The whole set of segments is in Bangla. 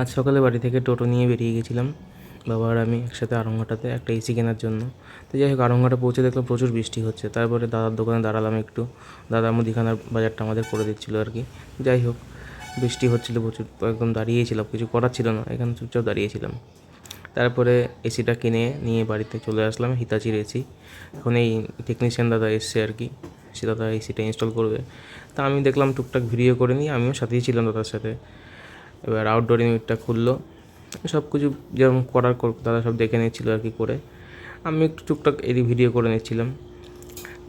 আজ সকালে বাড়ি থেকে টোটো নিয়ে বেরিয়ে গেছিলাম। বাবা আর আমি একসাথে আরঙ্গাটাতে একটা এসি কেনার জন্য। তো যাই হোক আরঙ্গাটা পৌঁছে দেখলাম প্রচুর বৃষ্টি হচ্ছে। তারপরে দাদার দোকানে দাঁড়ালাম একটু। দাদা মুদিখানার বাজারটা আমাদের করে দিচ্ছিল আর কি। যাই হোক, বৃষ্টি হচ্ছিল প্রচুর। তো একদম দাঁড়িয়েছিলাম, কিছু করার ছিল না। এখানে চুপচাপ দাঁড়িয়েছিলাম। তারপরে এসিটা কিনে নিয়ে বাড়িতে চলে আসলাম, হিতাচির এসি। এখন এই টেকনিশিয়ান দাদা এসছে আর কি। সে দাদা এসিটা ইনস্টল করবে। তা আমি দেখলাম টুকটাক ভিডিও করে নিই। আমিও সাথেই ছিলাম দাদার সাথে। এবার আউটডোর ইউনিটটা খুললো। সব কিছু যেরকম করার কর- দাদা সব দেখে নিচ্ছিলো আর কি করে। আমি একটু টুকটাক এরই ভিডিও করে নিচ্ছিলাম।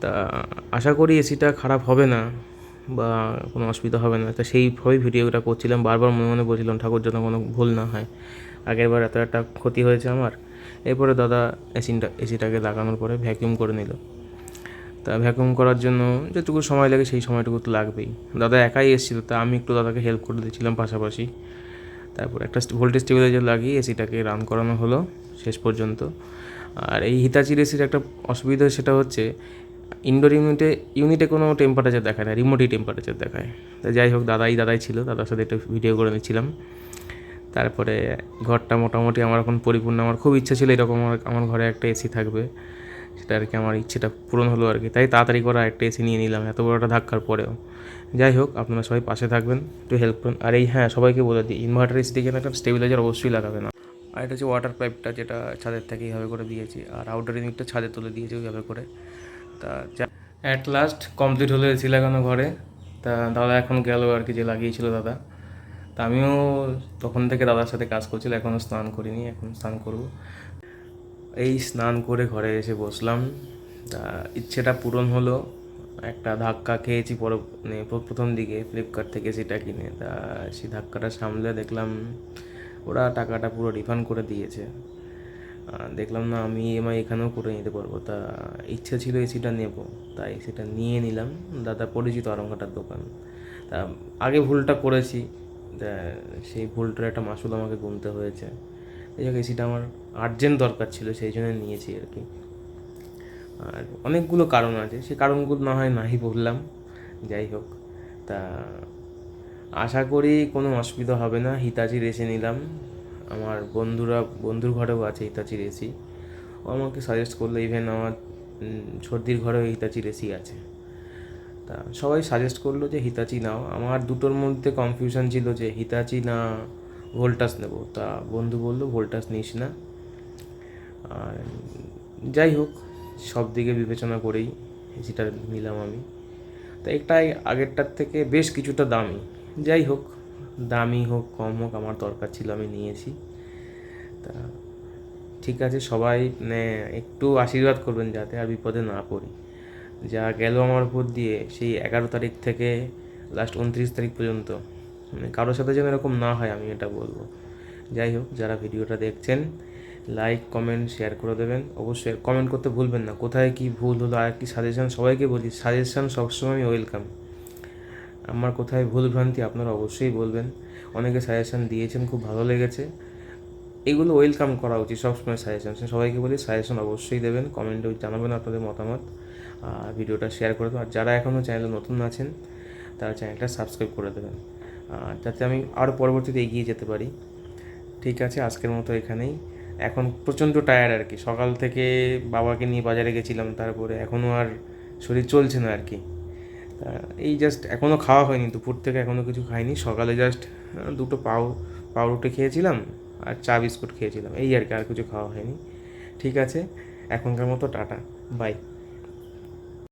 তা আশা করি এসিটা খারাপ হবে না বা কোনো অসুবিধা হবে না। তা সেইভাবেই ভিডিওটা করছিলাম। বারবার মনে মনে বলছিলাম, ঠাকুর যেন কোনো ভুল না হয়। আগের বার এত একটা ক্ষতি হয়েছে আমার। এরপরে দাদা এসিটা এসিটাকে লাগানোর পরে ভ্যাকিউম করে নিল। তা ভ্যাকুয়াম করার জন্য যেটুকু সময় লাগে সেই সময়টুকু তো লাগবেই। দাদা একাই এসেছিল, তা আমি একটু দাদাকে হেল্প করে দিয়েছিলাম পাশাপাশি। তারপর একটা ভোল্টেজ স্টেবিলাইজার লাগিয়ে এসিটাকে রান করানো হলো শেষ পর্যন্ত। আর এই হিতাচির এসির একটা অসুবিধা সেটা হচ্ছে ইনডোর ইউনিটে ইউনিটে কোনো টেম্পারেচার দেখায় না রিমোটই টেম্পারেচার দেখায়। তা যাই হোক, দাদাই দাদাই ছিল, দাদার সাথে একটা ভিডিও করে নিচ্ছিলাম। তারপরে ঘরটা মোটামুটি আমার এখন পরিপূর্ণ, আমার খুব ইচ্ছা ছিল এরকম আমার আমার ঘরে একটা এসি থাকবে। সেটা আর কি আমার ইচ্ছেটা পূরণ হলো আর কি। তাই তাড়াতাড়ি করে একটা এসি নিয়ে নিলাম, এত বড় একটা ধাক্কার পরেও। যাই হোক, আপনারা সবাই পাশে থাকবেন, একটু হেল্প করুন। আর এই হ্যাঁ সবাইকে বলে দিই ইনভার্টার এসি থেকে একটা স্টেবিলাইজার অবশ্যই লাগাবে না আর এটা হচ্ছে ওয়াটার পাইপটা যেটা ছাদের থেকে এইভাবে করে দিয়েছি, আর আউটডোর ইউনিটটা ছাদে তুলে দিয়েছি ওইভাবে করে। তা অ্যাট লাস্ট কমপ্লিট হলো এসি লাগানো ঘরে। তা দাদা এখন গেল আর কি, যে লাগিয়েছিল দাদা। তা আমিও তখন থেকে দাদার সাথে কাজ করছিলাম এখনও স্নান করিনি, এখন স্নান করব। এই স্নান করে ঘরে এসে বসলাম। তা ইচ্ছেটা পূরণ হলো। একটা ধাক্কা খেয়েছি পর মানে প্রথম দিকে ফ্লিপকার্ট থেকে সেটা কিনে। তা সেই ধাক্কাটা সামলে দেখলাম ওরা টাকাটা পুরো রিফান্ড করে দিয়েছে। দেখলাম না, আমি ইএমআই এখানেও করে নিতে পারব। তা ইচ্ছে ছিল এসিটা নেব। তাই সেটা নিয়ে নিলাম। দাদা পরিচিত আরঙ্গাটার দোকান। তা আগে ভুলটা করেছি। সেই ভুলটার একটা মাসুল আমাকে গুনতে হয়েছে। এই জন্য এসিটা আমার আর্জেন্ট দরকার ছিল, সেই জন্য নিয়েছি আর কি। আর অনেকগুলো কারণ আছে সেই কারণগুলো না হয় নাই বললাম, যাই হোক। তা আশা করি কোনো অসুবিধা হবে না হিতাচির এসে নিলাম। আমার বন্ধুরা, বন্ধুর ঘরেও আছে হিতাচির এসি ও আমাকে সাজেস্ট করল ইভেন আমার সর্দির ঘরেও হিতাচির এসি আছে। তা সবাই সাজেস্ট করল যে হিতাচি নাও। আমার দুটোর মধ্যে কনফিউশন ছিল যে হিতাচি না ভোল্টাস নেব। তা বন্ধু বলল, ভোল্টাস নিস না। আর যাই হোক, সব দিকে বিবেচনা করেই এসিটা নিলাম আমি। তা একটাই আগেরটার থেকে বেশ কিছুটা দামি। যাই হোক, দামি হোক, কম হোক, আমার দরকার ছিল আমি নিয়েছি। তা ঠিক আছে, সবাই মানে একটু আশীর্বাদ করবেন যাতে আর বিপদে না পড়ি। যা গেল আমার উপর দিয়ে, সেই এগারো তারিখ থেকে লাস্ট উনত্রিশ তারিখ পর্যন্ত। মানে কারোর সাথে যেন এরকম না হয়, আমি এটা বলব। যাই হোক, যারা ভিডিওটা দেখছেন লাইক কমেন্ট শেয়ার করে দেবেন। অবশ্যই কমেন্ট করতে ভুলবেন না। কোথায় কি ভুল হলো, আর কি সাজেশান সবাইকে বলি সাজেশন সবসময় ওয়েলকাম আমার কোথায় ভুল ভ্রান্তি, আপনারা অবশ্যই বলবেন। অনেকে সাজেশান দিয়েছেন, খুব ভালো লেগেছে। এগুলো ওয়েলকাম করা উচিত, সবসময় সাজেশান সবাইকে বলি সাজেশন অবশ্যই দেবেন কমেন্টে জানাবেন আপনাদের মতামত, আর ভিডিওটা শেয়ার করে দেবেন। আর যারা এখনও চ্যানেলে নতুন আছেন, তারা চ্যানেলটা সাবস্ক্রাইব করে দেবেন। যাতে আমি আরও পরবর্তীতে এগিয়ে যেতে পারি। ঠিক আছে, আজকের মতো এখানেই। এখন প্রচণ্ড টায়ার্ড আর কি। সকাল থেকে বাবাকে নিয়ে বাজারে গেছিলাম, তারপরে এখনও আর শরীর চলছে না আর কি। এই জাস্ট এখনও খাওয়া হয়নি, দুপুর থেকে এখনও কিছু খাইনি। সকালে জাস্ট দুটো পাউ পাউরুটি খেয়েছিলাম আর চা বিস্কুট খেয়েছিলাম। এই আর কি, আর কিছু খাওয়া হয়নি। ঠিক আছে, এখনকার মতো টাটা। বাই